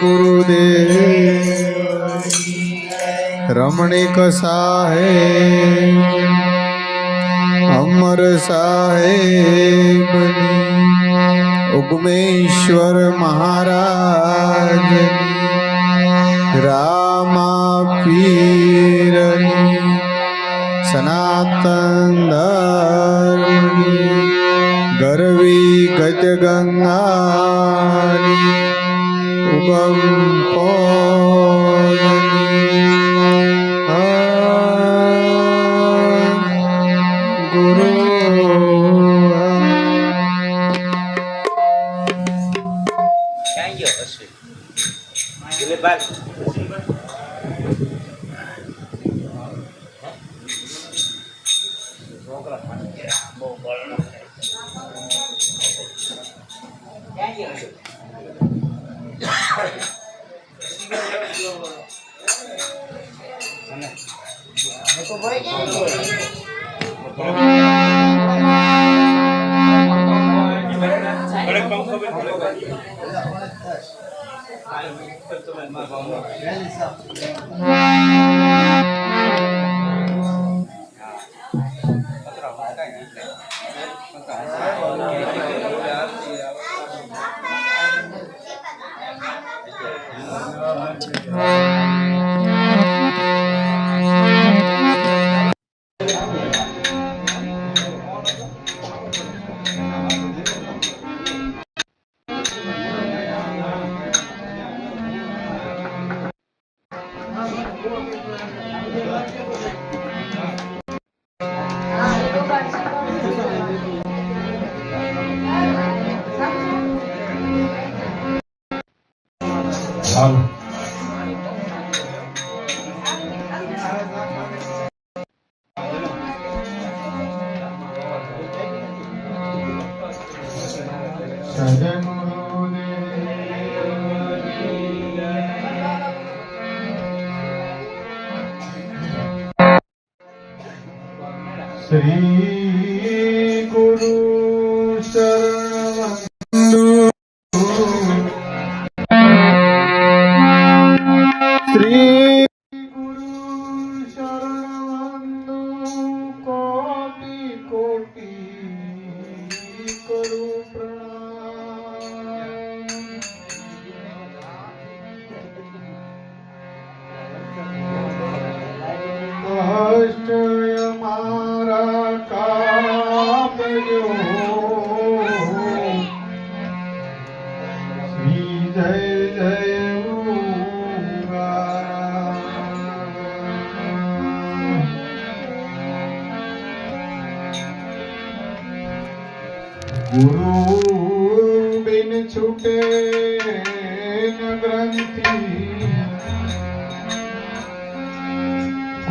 गुरुदेव રમણીક સાહેબ અમર સાહેબ ઉગમેશ્વર મહારાજ રામા પીરની સનાતન ગરવી ગજ ગંગાની ઉગમ પોરની Christ. શ્રી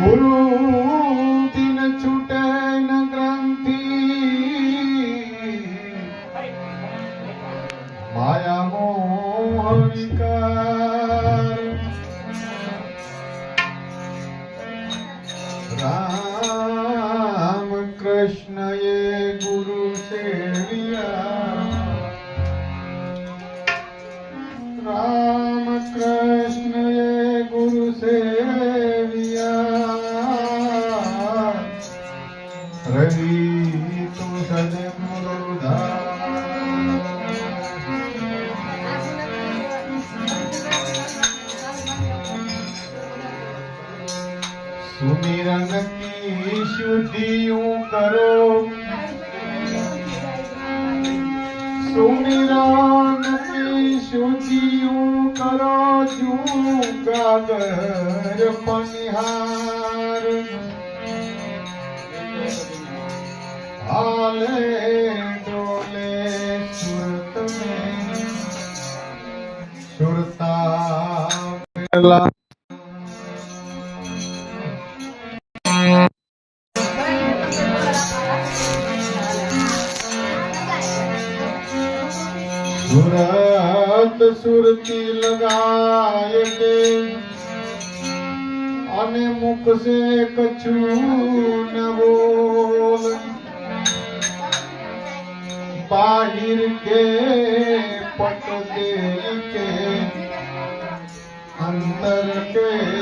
Guru જુગાગર પનિહાર હાલે ડોલે સુરત में સુરતા સુરત સુરતી લગાય કે મુખ સે કછું ન બોલ. બાહિર કે પટ દે કે અંદર કે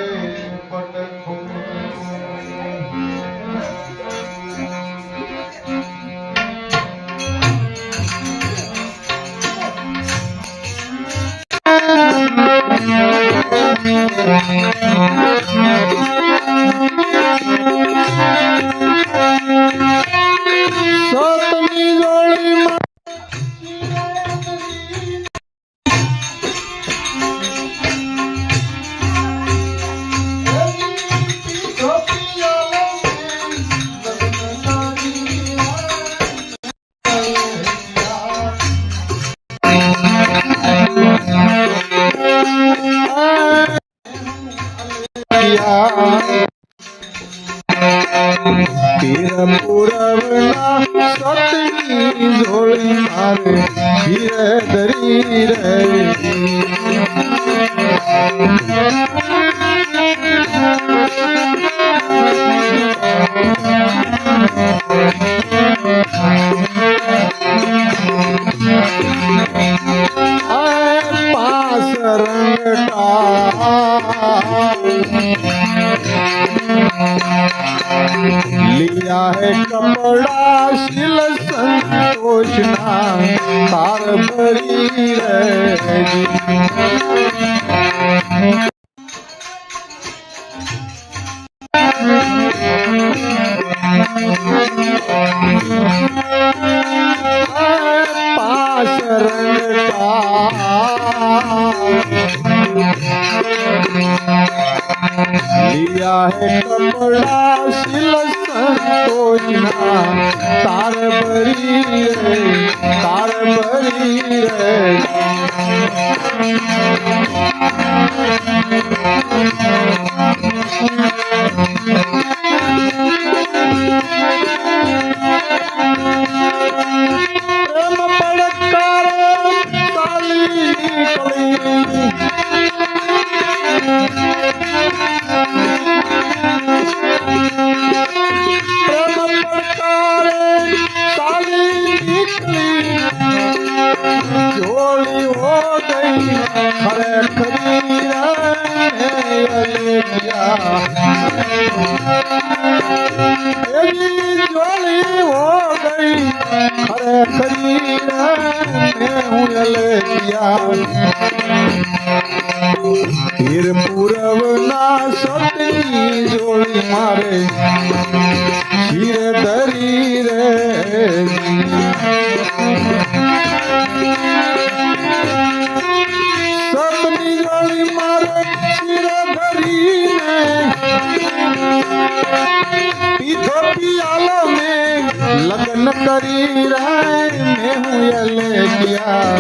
રે મેં હું અલેકિયા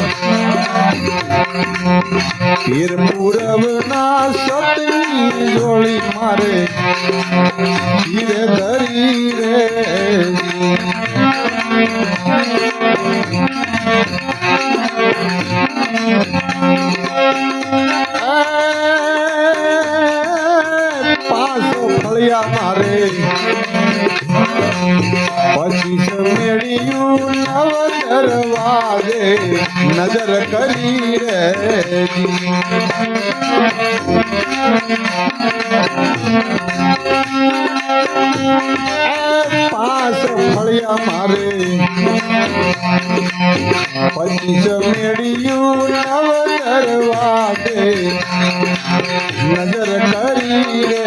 પીર પૂરવના સતની જોડી મારે ધીરે ધરી રે. પાસો ફળિયા મારે. નવ દરવાજે નજર કરી રે પાસ ફળિયા મારે. પચીસ મેળિયું નવ દરવાજે નજર કરી રે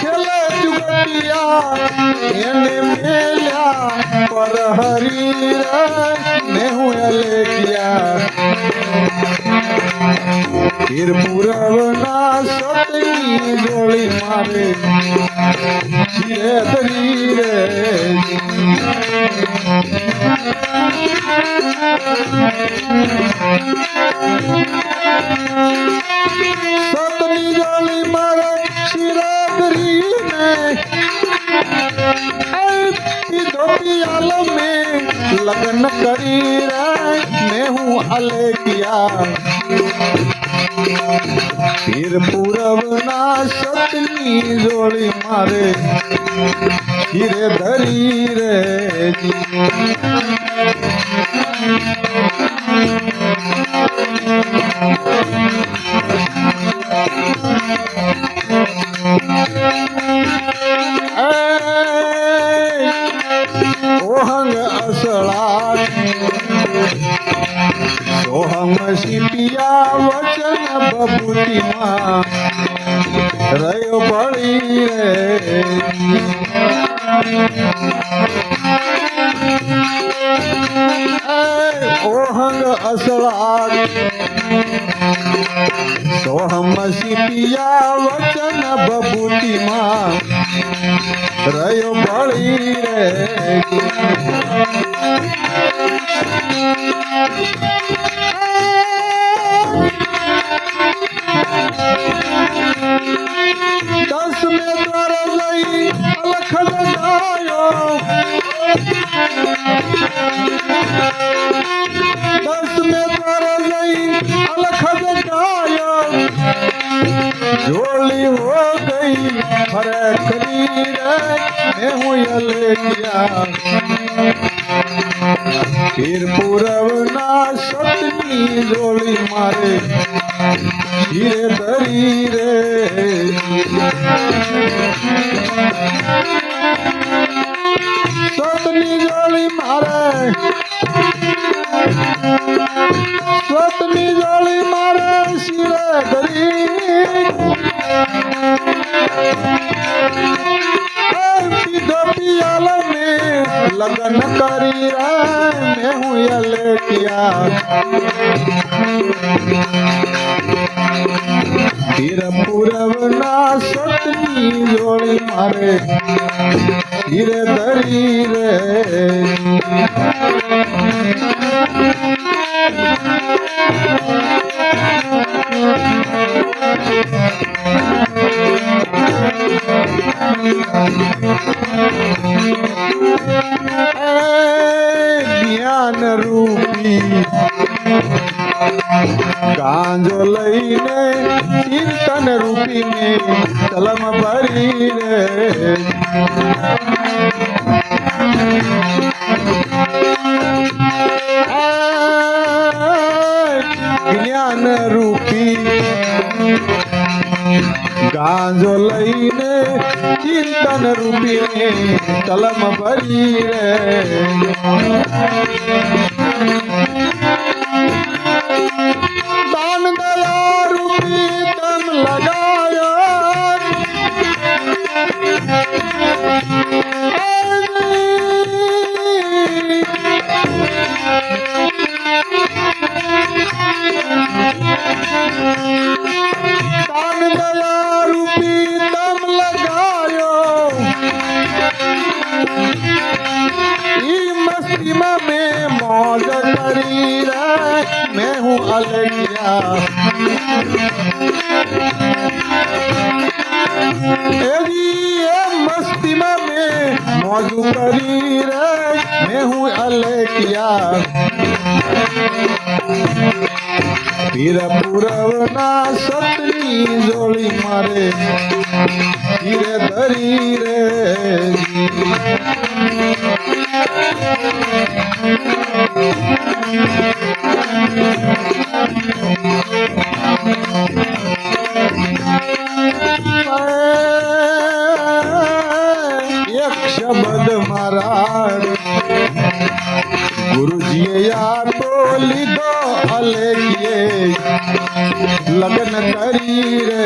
ખેલે ચુગટિયા એને મેલ્યા પર હરી ને હું અલેકિયા હીર પુરવના સતની જોડી મારે ધીરે ધરી રે પિયાલો મેં લગ્ન કરી રે મેં હું અલેખિયા પીર પૂરવના સતની જોડી મારે ધીરે ધરી રે ઓહંગ બબુતીમાં રહ્યો બળી રે ઓહંગ અસળાટ સોહમ શિપિયા વચન બબુતીમાં રહ્યો બળી રે. दस में तर गई अलख झोली हो गई हरे करीर मैं हूँ अलगिया फिर पूरवना सतनी झोली मारे धीरे दरी रे સતની જોડી મારે શિરે ધરી લગન કરી રે હું અલેકિયા તીર પૂરવના સતની જોડી મારે ધીરે ધરી રે જ્ઞાન રૂપી ગાંજો લઈને ચિંતન રૂપીને ज्ञान रूपी गांजो लईने चिंतन रूपी कलम भरी रे કરી રે મેં હું અલગિયા પીર પૂરવના સતની જોડી મારે ધીરે ધરી રે એક ગુરુજીએ તો લીધો અલેખીએ લગ્ન કરી રે.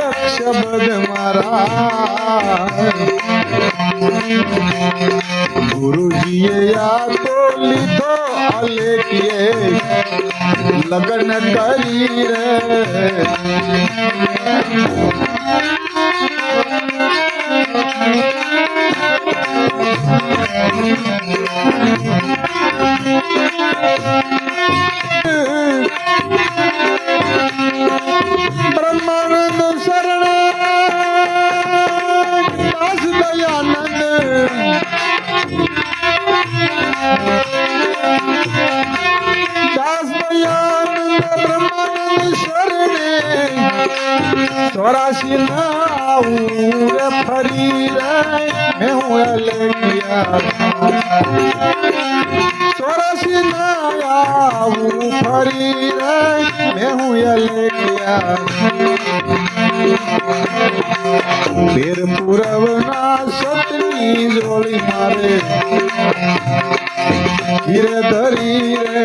એક શબ્દ મારા. ગુરુજીએ યા તો લીધો અલેખીએ લગ્ન કરી રે અલગિયા પેર પુરવના સતની જોડી મારે. ધીરે ધરી રે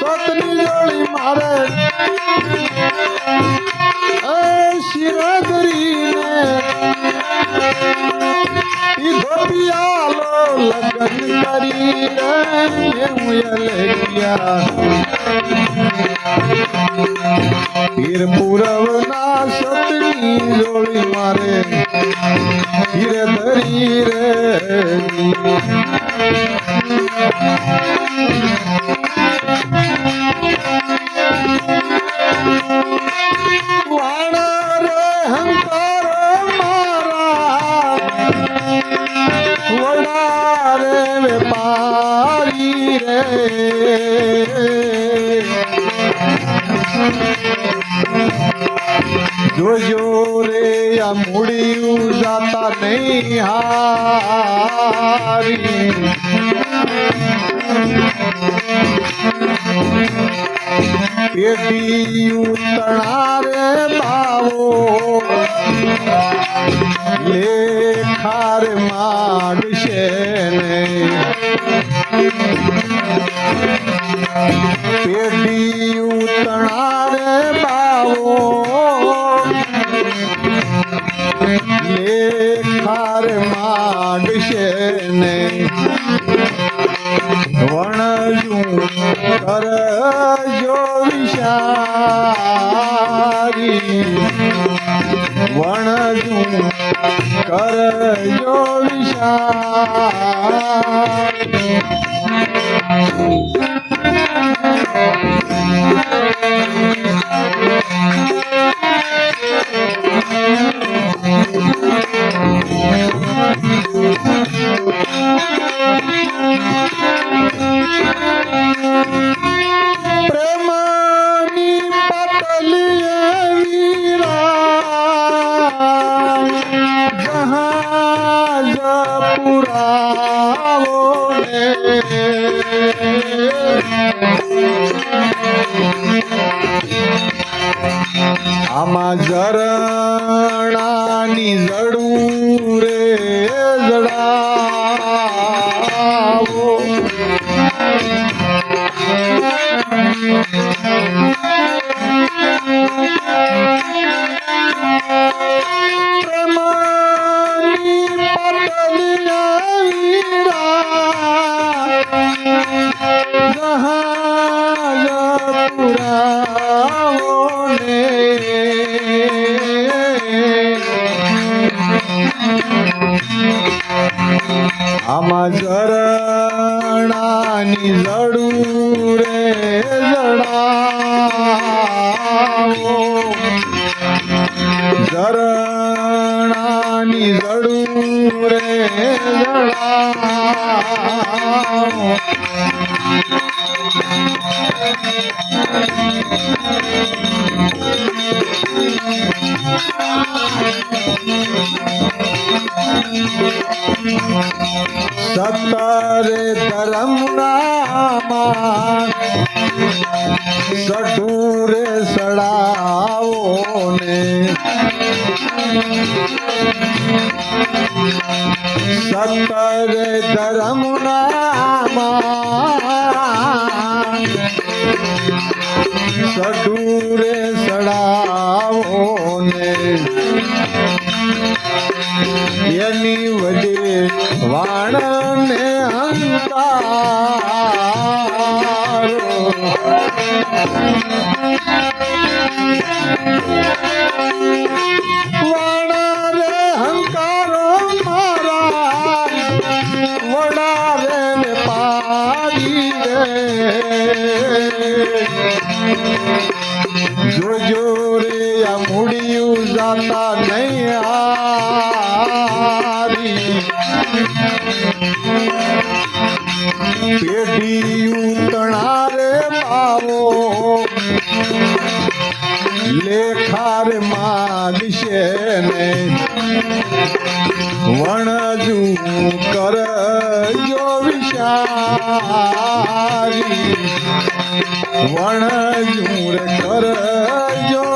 સતની જોડી મારે. શિરા ધરીને ઈ ગોપિયાલો લગન કરી પીર પુરવના સતની જોડી મારે. ધીરે ધરી રે. જોજો રે આ મૂડી જાતા નહીં હારી. પેટી ઉતણા રે બાવો. લેખાર માગશે ને પેટી ઉતણા રે બાવો લેખાર માગશે ને. વણજું કરજો વિચારી. વણજું કરજો વિચાર નામાં સટુરે સડાવો ને સતરે ધરમ નામાં સટુરે સડાવો ને એની વજે વાણને અંકારો જોજો રે આ મૂડિયું જાતા નહીં હારી. પેઢી ઉતણા રે બાવો બાવો લેખાર માગશે ને. વણજુ કર જો વિચારી. વણજુર કર જો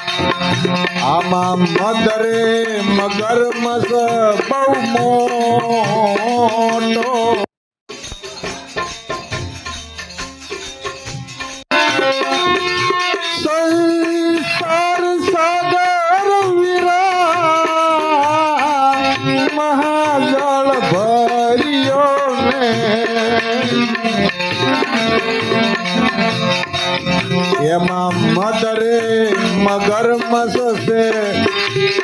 આમાં મદરે મગર મસ બહુ મોટો. સંસાર સાગર વિરા એમાં મદરે મગર મસસે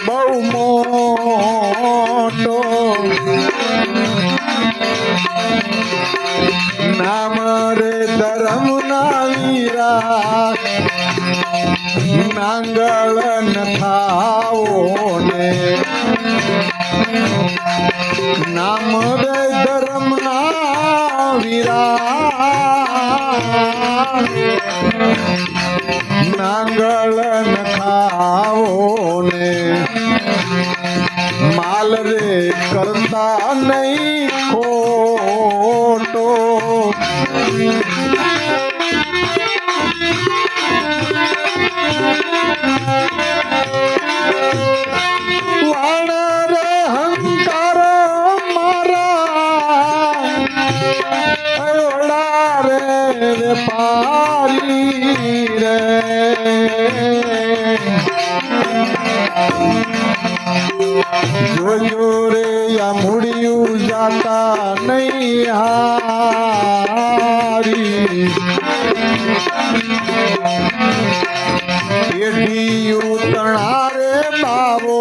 બહુ મોટો. નામ રે ધરમ ના વીરા નાંગળ નથાઓ ને નામ રે ધરમ ના વીરા નાંગળ નથાઓ ને માલ રે કરતા નહીં. જોજો રે આ મૂડિયું જાતા નહીં હારી પેઢીયું તણારે બાવો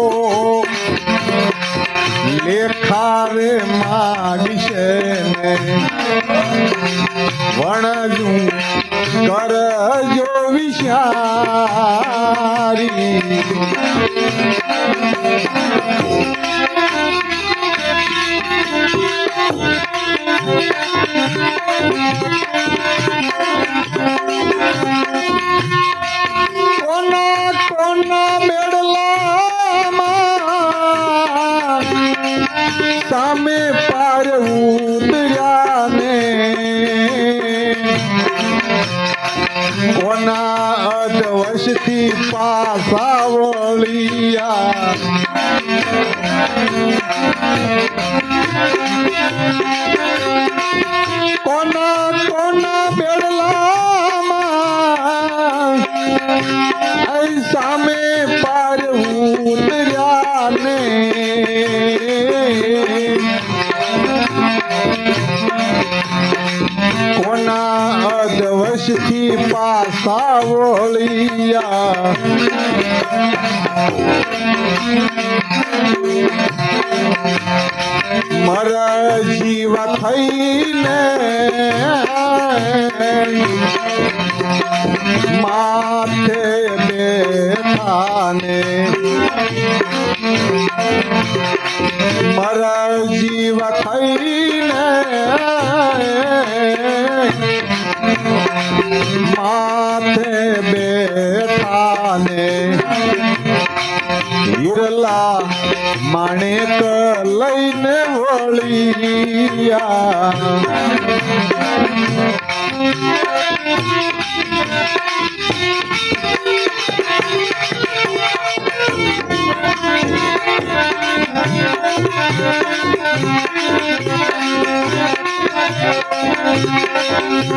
લેખારે માગશે ને વણજું शारी કોના કોના બેડલામાં સામે પાર ઉતર્યા ને? અદવશથી પાસા વળિયા મારા જીવ થઈને માથે બેઠાને. મારા જીવ થઈને માથે બેઠાને હિરલા માણેક લઈને વળિયા. એજી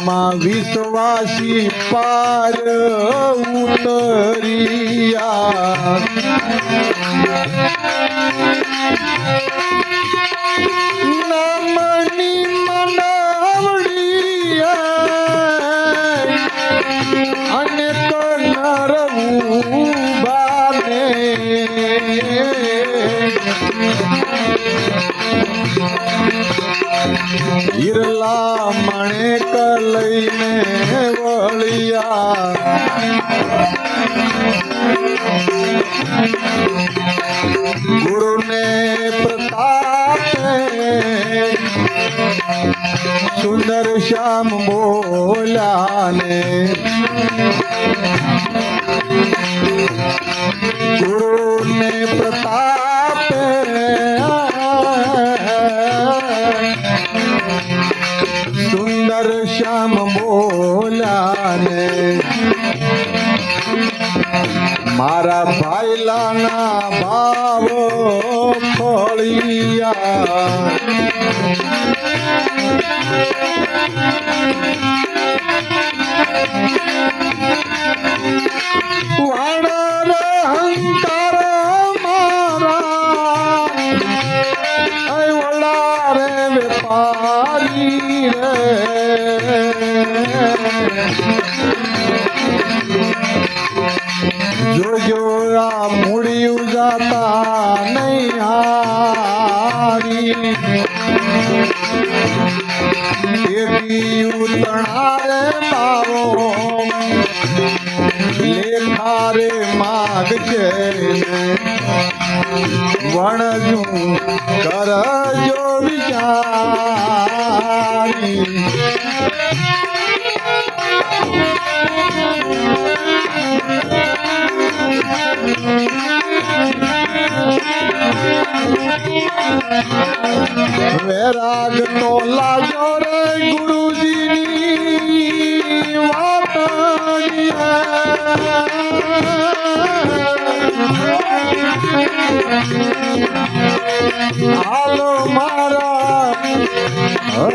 આમાં વિશ્વાસી પાર ઉતરિયા નામની મનાવડિયા અને તો ઈરલા મણે કલઈને વળિયા. ગુરુને પ્રતાપે સુંદર શ્યામ બોલાને ગુરુને મારા ભાઈલાના ભાવો ફળિયા. વાણર હંકાર મારા. रे જો જો આ મૂળિયું જાતા નહીં હારી. એકી ઉતણારે મારો લેખારે માગ છે વણજું કરજો વિચારી. વૈરાગ તો લાજો રે ગુરુજીની વાતડિયા હાલો મારા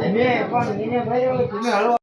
એને પણ એને ભાઈ